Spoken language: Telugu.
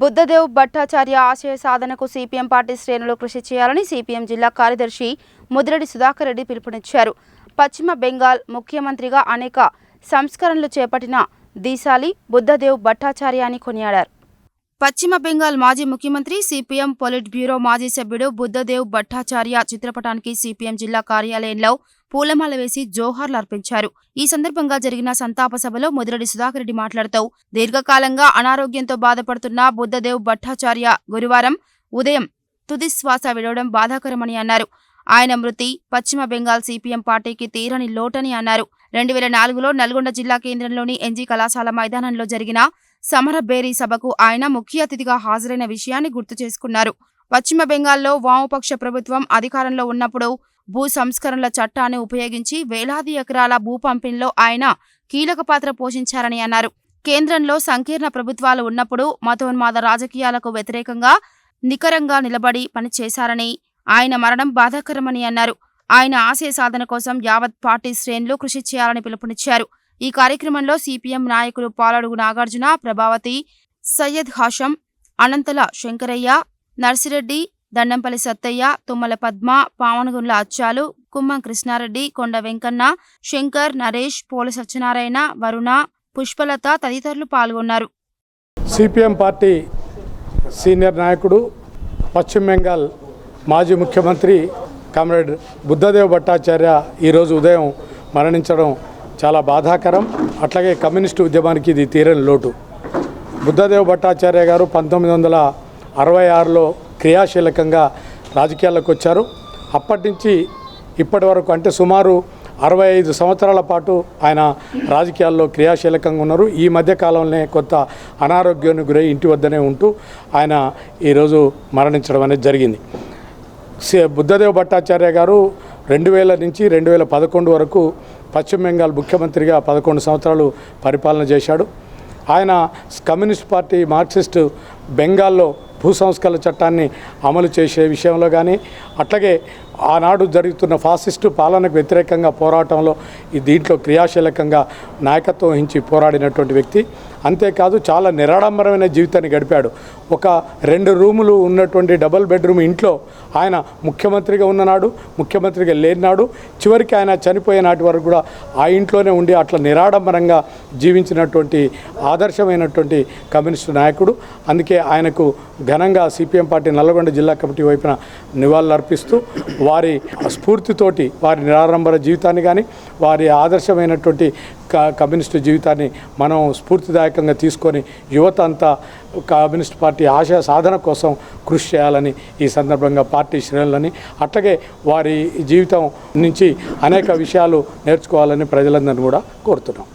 బుద్ధదేవ్ భట్టాచార్య ఆశయ సాధనకు సిపిఎం పార్టీ శ్రేణులు కృషి చేయాలని సిపిఎం జిల్లా కార్యదర్శి ముదిరెడ్డి సుధాకర్ రెడ్డి పిలుపునిచ్చారు. పశ్చిమ బెంగాల్ ముఖ్యమంత్రిగా అనేక సంస్కరణలు చేపట్టిన దీశాలి బుద్ధదేవ్ భట్టాచార్య అని కొనియాడారు. పశ్చిమ బెంగాల్ మాజీ ముఖ్యమంత్రి సిపిఎం పొలిట్ బ్యూరో మాజీ సభ్యుడు బుద్ధదేవ్ భట్టాచార్య చిత్రపటానికి సిపిఎం జిల్లా కార్యాలయంలో పూలమాల వేసి జోహార్లు అర్పించారు. ఈ సందర్భంగా జరిగిన సంతాప సభలో ముదిరెడ్డి సుధాకర్ రెడ్డి మాట్లాడుతూ దీర్ఘకాలంగా అనారోగ్యంతో బాధపడుతున్న బుద్ధదేవ్ భట్టాచార్య గురువారం ఉదయం తుది శ్వాస విడవడం బాధాకరమని అన్నారు. ఆయన మృతి పశ్చిమ బెంగాల్ సిపిఎం పార్టీకి తీరని లోటని అన్నారు. రెండు వేల నాలుగులో నల్గొండ జిల్లా కేంద్రంలోని ఎన్జీ కళాశాల మైదానంలో జరిగిన సమర బేరీ సభకు ఆయన ముఖ్య అతిథిగా హాజరైన విషయాన్ని గుర్తు చేసుకున్నారు. పశ్చిమ బెంగాల్లో వామపక్ష ప్రభుత్వం అధికారంలో ఉన్నప్పుడు భూ సంస్కరణల చట్టాన్ని ఉపయోగించి వేలాది ఎకరాల భూ పంపిణీలో ఆయన కీలక పాత్ర పోషించారని అన్నారు. కేంద్రంలో సంకీర్ణ ప్రభుత్వాలు ఉన్నప్పుడు మతోన్మాద రాజకీయాలకు వ్యతిరేకంగా నికరంగా నిలబడి పనిచేశారని ఆయన మరణం బాధాకరమని అన్నారు. ఆయన ఆశయ సాధన కోసం యావత్ పార్టీ శ్రేణులు కృషి చేయాలని పిలుపునిచ్చారు. ఈ కార్యక్రమంలో సిపిఎం నాయకులు పాలడుగు నాగార్జున ప్రభావతి సయ్యద్ హాషం అనంతల శంకరయ్య నర్సిరెడ్డి దండంపల్లి సత్తయ్య తుమ్మల పద్మ పావనగుండ్ల అచ్చాలు కుమ్మం కృష్ణారెడ్డి కొండ వెంకన్న శంకర్ నరేష్ పోల సత్యనారాయణ వరుణ పుష్పలత తదితరులు పాల్గొన్నారు. సిపిఎం పార్టీ సీనియర్ నాయకుడు పశ్చిమ బెంగాల్ మాజీ ముఖ్యమంత్రి కామ్రేడ్ బుద్ధదేవ్ భట్టాచార్య ఈరోజు ఉదయం మరణించడం చాలా బాధాకరం. అట్లాగే కమ్యూనిస్టు ఉద్యమానికి ఇది తీరని లోటు. బుద్ధదేవ్ భట్టాచార్య గారు పంతొమ్మిది వందల అరవై ఆరులో క్రియాశీలకంగా రాజకీయాల్లోకి వచ్చారు. అప్పటి నుంచి ఇప్పటి వరకు అంటే సుమారు అరవై ఐదు సంవత్సరాల పాటు ఆయన రాజకీయాల్లో క్రియాశీలకంగా ఉన్నారు. ఈ మధ్య కాలంలోనే కొత్త అనారోగ్యానికి గురై ఇంటి వద్దనే ఉంటూ ఆయన ఈరోజు మరణించడం అనేది జరిగింది. బుద్ధదేవ్ భట్టాచార్య గారు రెండు వేల నుంచి రెండు వేల పదకొండు వరకు పశ్చిమ బెంగాల్ ముఖ్యమంత్రిగా పదకొండు సంవత్సరాలు పరిపాలన చేశాడు. ఆయన కమ్యూనిస్ట్ పార్టీ మార్క్సిస్ట్ బెంగాల్లో భూ సంస్కరణ చట్టాన్ని అమలు చేసే విషయంలో కానీ అట్లాగే ఆనాడు జరుగుతున్న ఫాసిస్టు పాలనకు వ్యతిరేకంగా పోరాటంలో ఈ దీంట్లో క్రియాశీలకంగా నాయకత్వం వహించి పోరాడినటువంటి వ్యక్తి. అంతేకాదు చాలా నిరాడంబరమైన జీవితాన్ని గడిపాడు. ఒక రెండు రూములు ఉన్నటువంటి డబుల్ బెడ్రూమ్ ఇంట్లో ఆయన ముఖ్యమంత్రిగా ఉన్ననాడు ముఖ్యమంత్రిగా లేనినాడు చివరికి ఆయన చనిపోయే నాటి వరకు కూడా ఆ ఇంట్లోనే ఉండి అట్లా నిరాడంబరంగా జీవించినటువంటి ఆదర్శమైనటువంటి కమ్యూనిస్టు నాయకుడు. అందుకే ఆయనకు ఘనంగా సిపిఎం పార్టీ నల్లగొండ జిల్లా కమిటీ వైపున నివాళులర్పిస్తూ వారి స్ఫూర్తితోటి వారి నిరాడంబర జీవితాన్ని కానీ వారి ఆదర్శమైనటువంటి క- కమ్యూనిస్టు జీవితాన్ని మనం స్ఫూర్తిదాయకంగా తీసుకొని యువత అంతా కమ్యూనిస్ట్ పార్టీ ఆశయ సాధన కోసం కృషి చేయాలని ఈ సందర్భంగా పార్టీ శ్రేణులని అట్లాగే వారి జీవితం నుంచి అనేక విషయాలు నేర్చుకోవాలని ప్రజలందరినీ కూడా కోరుతున్నాం.